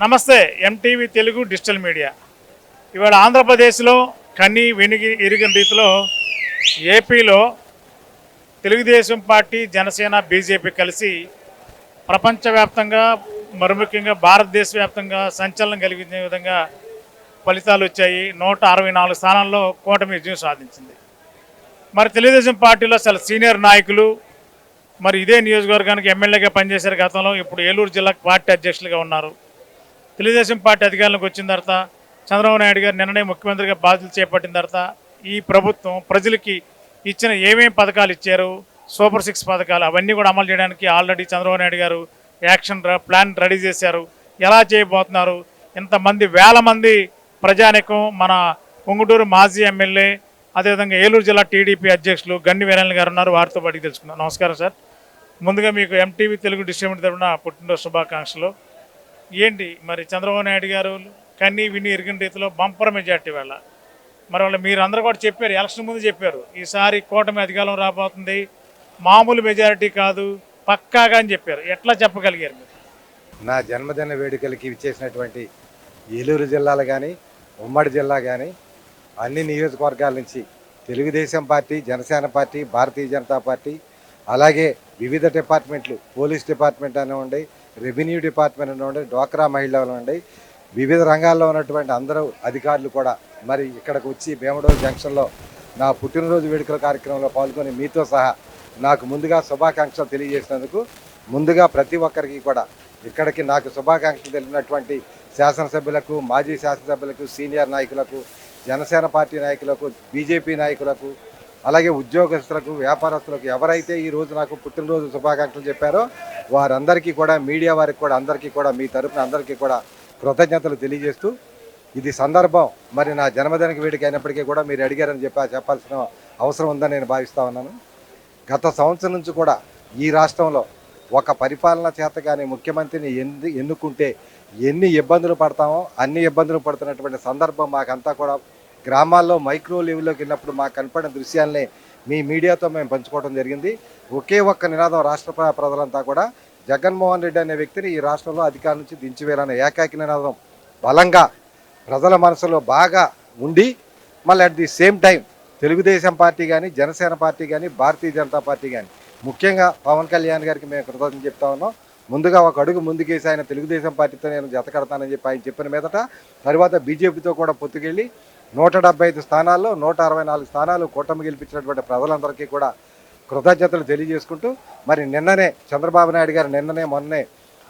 నమస్తే MTV Telugu digital media. ఇవాళ ఆంధ్రప్రదేశ్లో కన్ని వెనిగి ఎరిగిన రీతిలో ఏపీలో తెలుగుదేశం పార్టీ జనసేన బీజేపీ కలిసి ప్రపంచవ్యాప్తంగా మరి ముఖ్యంగా భారతదేశ వ్యాప్తంగా సంచలనం కలిగించే విధంగా ఫలితాలు వచ్చాయి. నూట అరవై నాలుగు స్థానాల్లో కూటమి విజయం సాధించింది. మరి తెలుగుదేశం పార్టీలో చాలా సీనియర్ నాయకులు మరి ఇదే నియోజకవర్గానికి ఎమ్మెల్యేగా పనిచేశారు గతంలో. ఇప్పుడు ఏలూరు జిల్లాకు పార్టీ అధ్యక్షులుగా ఉన్నారు. తెలుగుదేశం పార్టీ అధికారంలోకి వచ్చిన తర్వాత చంద్రబాబు నాయుడు గారు నిన్ననే ముఖ్యమంత్రిగా బాధ్యతలు చేపట్టిన తర్వాత ఈ ప్రభుత్వం ప్రజలకి ఇచ్చిన ఏమేమి పథకాలు ఇచ్చారు సూపర్ సిక్స్ పథకాలు అవన్నీ కూడా అమలు చేయడానికి ఆల్రెడీ చంద్రబాబు నాయుడు గారు యాక్షన్ ప్లాన్ రెడీ చేశారు. ఎలా చేయబోతున్నారు? ఇంతమంది వేల మంది ప్రజానికం మన పొంగుటూరు మాజీ ఎమ్మెల్యే అదేవిధంగా ఏలూరు జిల్లా టీడీపీ అధ్యక్షులు గన్ని వీరేంద్ర గారు ఉన్నారు. వారితో పాటు తెలుసుకుందాం. నమస్కారం సార్. ముందుగా మీకు ఎంటీవీ తెలుగు డిస్ట్రిబ్యూటర్ తరఫున పుట్టినరోజు శుభాకాంక్షలు. ఏంటి మరి చంద్రబాబు నాయుడు గారు కన్నీ విని ఎరిగిన రీతిలో బంపర్ మెజార్టీ వల్ల. మరి వాళ్ళు మీరందరూ కూడా చెప్పారు ఎలక్షన్ ముందు చెప్పారు ఈసారి కూటమి అధికారం రాబోతుంది మామూలు మెజారిటీ కాదు పక్కాగా అని చెప్పారు. ఎట్లా చెప్పగలిగారు మీరు? నా జన్మదిన వేడుకలకి ఇచ్చేసినటువంటి ఏలూరు జిల్లాలు కానీ ఉమ్మడి జిల్లా కానీ అన్ని నియోజకవర్గాల నుంచి Telugu Desam party Janasena party Bharatiya Janata party అలాగే వివిధ డిపార్ట్మెంట్లు పోలీస్ డిపార్ట్మెంట్ అనివ్వండి రెవెన్యూ డిపార్ట్మెంట్ నుండి డ్వాక్రా మహిళలు నుండి వివిధ రంగాల్లో ఉన్నటువంటి అందరూ అధికారులు కూడా. మరి ఇక్కడికి వచ్చి భీమడోలు జంక్షన్లో నా పుట్టినరోజు వేడుకల కార్యక్రమంలో పాల్గొని మీతో సహా నాకు ముందుగా శుభాకాంక్షలు తెలియజేసినందుకు ముందుగా ప్రతి ఒక్కరికి కూడా ఇక్కడికి నాకు శుభాకాంక్షలు తెలిపినటువంటి శాసనసభ్యులకు మాజీ శాసనసభ్యులకు సీనియర్ నాయకులకు జనసేన పార్టీ నాయకులకు బీజేపీ నాయకులకు అలాగే ఉద్యోగస్తులకు వ్యాపారస్తులకు ఎవరైతే ఈ రోజు నాకు పుట్టినరోజు శుభాకాంక్షలు చెప్పారో వారందరికీ కూడా మీడియా వారికి కూడా అందరికీ కూడా మీ తరపున అందరికీ కూడా కృతజ్ఞతలు తెలియజేస్తూ ఇది సందర్భం. మరి నా జన్మదినకి వేడిక అయినప్పటికీ కూడా మీరు అడిగారని చెప్పి చెప్పాల్సిన అవసరం ఉందని నేను భావిస్తా ఉన్నాను. గత సంవత్సరం నుంచి కూడా ఈ రాష్ట్రంలో ఒక పరిపాలన చేత కానీ ముఖ్యమంత్రిని ఎన్ని ఎన్నుకుంటే ఎన్ని ఇబ్బందులు పడతామో అన్ని ఇబ్బందులు పడుతున్నటువంటి సందర్భం మాకంతా కూడా గ్రామాల్లో మైక్రో లెవెల్లోకి వెళ్ళినప్పుడు మాకు కనపడిన దృశ్యాలనే మీ మీడియాతో మేము పంచుకోవడం జరిగింది. ఒకే ఒక్క నినాదం రాష్ట్ర ప్రజలంతా కూడా జగన్మోహన్ రెడ్డి అనే వ్యక్తిని ఈ రాష్ట్రంలో అధికారం నుంచి దించివేయాలనే ఏకాకి నినాదం. బలంగా ప్రజల మనసులో బాగా ఉండి మళ్ళీ at the same time Telugu Desam party కానీ జనసేన పార్టీ కానీ భారతీయ జనతా పార్టీ కానీ ముఖ్యంగా పవన్ కళ్యాణ్ గారికి మేము కృతజ్ఞత చెప్తా ఉన్నాం. ముందుగా ఒక అడుగు ముందుకేసి ఆయన తెలుగుదేశం పార్టీతో నేను జత కడతానని చెప్పి ఆయన చెప్పిన మీదట తర్వాత బీజేపీతో కూడా పొత్తుకెళ్ళి నూట డెబ్బై ఐదు స్థానాల్లో నూట అరవై నాలుగు స్థానాలు కూటమి గెలిపించినటువంటి ప్రజలందరికీ కూడా కృతజ్ఞతలు తెలియజేసుకుంటూ మరి నిన్ననే చంద్రబాబు నాయుడు గారు నిన్ననే మొన్నే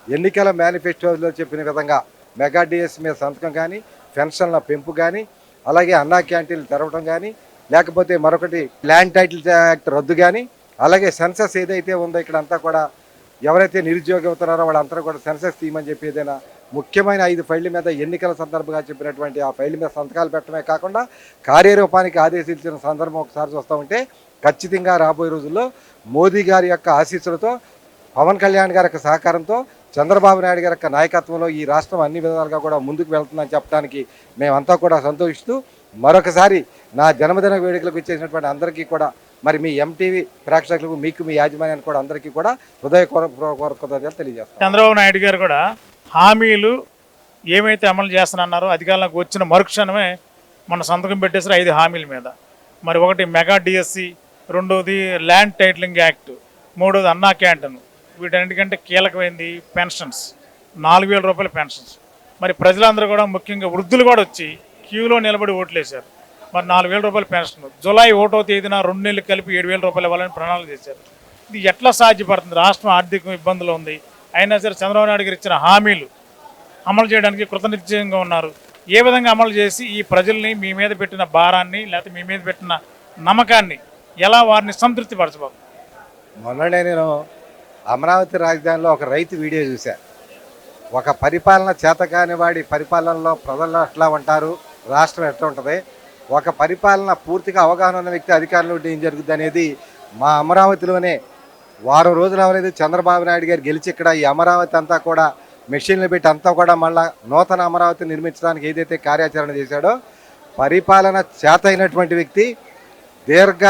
ఎన్నికల మేనిఫెస్టోలో చెప్పిన విధంగా మెగా డిఎస్ మీద సంతకం కానీ పెన్షన్ల పెంపు కానీ అలాగే అన్నా క్యాంటీన్లు తెరవడం కానీ లేకపోతే మరొకటి ల్యాండ్ టైటిల్ యాక్ట్ రద్దు కానీ అలాగే సెన్సస్ ఏదైతే ఉందో ఇక్కడ అంతా కూడా ఎవరైతే నిరుద్యోగి అవుతున్నారో వాళ్ళందరూ కూడా సెన్సస్ తీయమని చెప్పి ఏదైనా ముఖ్యమైన ఐదు ఫైళ్ళ మీద ఎన్నికల సందర్భంగా చెప్పినటువంటి ఆ ఫైళ్ళ మీద సంతకాలు పెట్టడమే కాకుండా కార్యరూపానికి ఆదేశించిన సందర్భం ఒకసారి చూస్తూ ఉంటే ఖచ్చితంగా రాబోయే రోజుల్లో మోదీ గారి యొక్క ఆశీస్సులతో పవన్ కళ్యాణ్ గారి యొక్క సహకారంతో చంద్రబాబు నాయుడు గారి యొక్క నాయకత్వంలో ఈ రాష్ట్రం అన్ని విధాలుగా కూడా ముందుకు వెళ్తుందని చెప్పడానికి మేమంతా కూడా సంతోషిస్తూ మరొకసారి నా జన్మదిన వేడుకలకు ఇచ్చేసినటువంటి అందరికీ కూడా మరి మీ ఎంటీవీ ప్రేక్షకులకు మీకు మీ యాజమాన్యానికి కూడా అందరికీ కూడా హృదయపూర్వక కృతజ్ఞతలు తెలియజేస్తాను. చంద్రబాబు నాయుడు గారు కూడా హామీలు ఏమైతే అమలు చేస్తున్నారో అధికారంలోకి వచ్చిన మరుక్షణమే మన సంతకం పెట్టేసారు ఐదు హామీల మీద. మరి ఒకటి మెగా డిఎస్సి రెండోది ల్యాండ్ టైటిలింగ్ యాక్ట్ మూడోది అన్నా క్యాంటీన్. వీటన్నిటికంటే కీలకమైంది పెన్షన్స్. నాలుగు వేల రూపాయల పెన్షన్స్. మరి ప్రజలందరూ కూడా ముఖ్యంగా వృద్ధులు కూడా వచ్చి క్యూలో నిలబడి ఓట్లేశారు. మరి నాలుగు వేల రూపాయల పెన్షన్. జూలై ఒకటో తేదీన రెండు నెలలు కలిపి ఏడు వేల రూపాయలు ఇవ్వాలని ప్రణాళిక చేశారు. ఇది ఎట్లా సాధ్యపడుతుంది? రాష్ట్రం ఆర్థిక ఇబ్బందులు ఉంది. అయినా సరే చంద్రబాబు నాయుడు గారు ఇచ్చిన హామీలు అమలు చేయడానికి కృతనిశ్చయంగా ఉన్నారు. ఏ విధంగా అమలు చేసి ఈ ప్రజల్ని మీ మీద పెట్టిన భారాన్ని లేకపోతే మీ మీద పెట్టిన నమ్మకాన్ని ఎలా వారిని సంతృప్తి పరచబాబు మొన్ననే నేను అమరావతి రాజధానిలో ఒక రైతు వీడియో చూశా. ఒక పరిపాలన చేతకాని వాడి పరిపాలనలో ప్రజలు ఎట్లా ఉంటారు రాష్ట్రం ఎట్లా ఉంటుంది ఒక పరిపాలన పూర్తిగా అవగాహన ఉన్న వ్యక్తి అధికారంలో ఏం జరుగుతుంది అనేది మా అమరావతిలోనే వారం రోజులు అవలేదు. చంద్రబాబు నాయుడు గారు గెలిచి ఇక్కడ ఈ అమరావతి అంతా కూడా మెషిన్లు పెట్టి అంతా కూడా మళ్ళా నూతన అమరావతి నిర్మించడానికి ఏదైతే కార్యాచరణ చేశాడో పరిపాలన చేత అయినటువంటి వ్యక్తి దీర్ఘ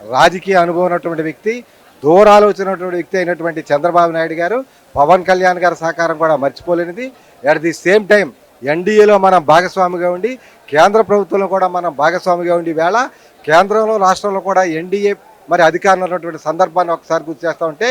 రాజకీయ అనుభవం ఉన్నటువంటి వ్యక్తి దూరాలోచినటువంటి వ్యక్తి అయినటువంటి చంద్రబాబు నాయుడు గారు పవన్ కళ్యాణ్ గారి సహకారం కూడా మర్చిపోలేనిది. అట్ ది సేమ్ టైం ఎన్డీఏలో మనం భాగస్వామిగా ఉండి కేంద్ర ప్రభుత్వంలో కూడా మనం భాగస్వామిగా ఉండి వేళ కేంద్రంలో రాష్ట్రంలో కూడా ఎన్డీఏ మరి అధికారంలో ఉన్నటువంటి సందర్భాన్ని ఒకసారి గుర్తు చేస్తూ ఉంటే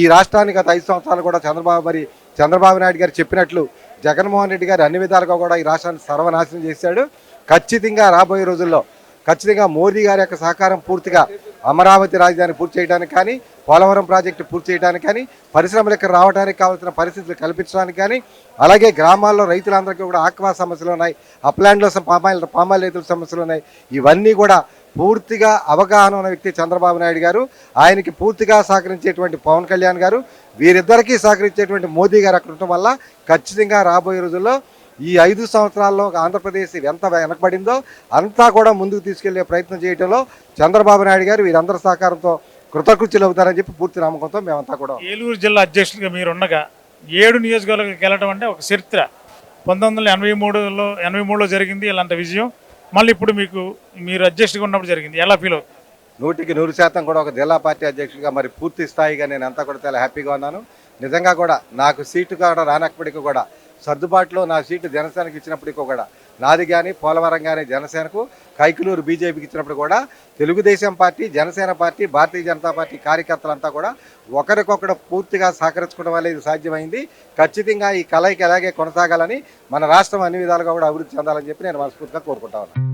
ఈ రాష్ట్రానికి గత ఐదు సంవత్సరాలు కూడా చంద్రబాబు మరి చంద్రబాబు నాయుడు గారు చెప్పినట్లు జగన్మోహన్ రెడ్డి గారు అన్ని విధాలుగా కూడా ఈ రాష్ట్రాన్ని సర్వనాశనం చేశాడు. ఖచ్చితంగా రాబోయే రోజుల్లో ఖచ్చితంగా మోదీ గారి యొక్క సహకారం పూర్తిగా అమరావతి రాజధాని పూర్తి చేయడానికి కానీ పోలవరం ప్రాజెక్టు పూర్తి చేయడానికి కానీ పరిశ్రమలు ఇక్కడ రావడానికి కావాల్సిన పరిస్థితులు కల్పించడానికి కానీ అలాగే గ్రామాల్లో రైతులందరికీ కూడా ఆక్వా సమస్యలు ఉన్నాయి అప్లాండ్లో పామాయిల్ పామాయిల్ రైతుల సమస్యలు ఉన్నాయి. ఇవన్నీ కూడా పూర్తిగా అవగాహన ఉన్న వ్యక్తి చంద్రబాబు నాయుడు గారు ఆయనకి పూర్తిగా సహకరించేటువంటి పవన్ కళ్యాణ్ గారు వీరిద్దరికీ సహకరించేటువంటి మోదీ గారు అక్కడ ఉండటం వల్ల ఖచ్చితంగా రాబోయే రోజుల్లో ఈ ఐదు సంవత్సరాల్లో ఆంధ్రప్రదేశ్ ఎంత వెనకబడిందో అంతా కూడా ముందుకు తీసుకెళ్ళే ప్రయత్నం చేయడంలో చంద్రబాబు నాయుడు గారు వీరందరి సహకారంతో కృతకృత్యులు అవుతారని చెప్పి పూర్తి నమ్మకంతో మేమంతా కూడా ఏలూరు జిల్లా అధ్యక్షులుగా మీరు ఉండగా ఏడు నియోజకవర్గాలకు వెళ్ళడం అంటే ఒక చరిత్ర. పంతొమ్మిది వందల ఎనభై మూడులో ఎనభై మూడులో జరిగింది ఇలాంటి విజయం. మళ్ళీ ఇప్పుడు మీకు మీరు అధ్యక్షుడిగా ఉన్నప్పుడు జరిగింది. ఎలా ఫీల్ అవుతుంది? నూటికి నూరు శాతం కూడా ఒక జిల్లా పార్టీ అధ్యక్షుడిగా మరి పూర్తి స్థాయిగా నేను అంతా కూడా చాలా హ్యాపీగా ఉన్నాను. నిజంగా కూడా నాకు సీటు కూడా రానప్పటికీ కూడా సర్దుబాటులో నా సీటు జనసేనకి ఇచ్చినప్పటికీ కూడా నాది కానీ పోలవరం కానీ జనసేనకు కైకులూరు బీజేపీకి ఇచ్చినప్పుడు కూడా Telugu Desam party Janasena party Bharatiya Janata party కార్యకర్తలంతా కూడా ఒకరికొకరు పూర్తిగా సహకరించుకోవడం వల్ల ఇది సాధ్యమైంది. ఖచ్చితంగా ఈ కలయిక ఎలాగే కొనసాగాలని మన రాష్ట్రం అన్ని విధాలుగా కూడా అభివృద్ధి చెందాలని చెప్పి నేను మనస్ఫూర్తిగా కోరుకుంటా ఉన్నాను.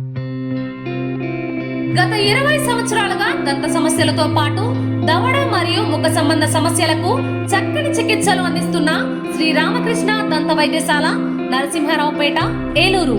గత ఇరవై సంవత్సరాలుగా దంత సమస్యలతో పాటు దవడ మరియు ముఖ సంబంధ సమస్యలకు చక్కని చికిత్సలు అందిస్తున్న శ్రీ రామకృష్ణ దంత వైద్యశాల నరసింహారావుపేట ఏలూరు.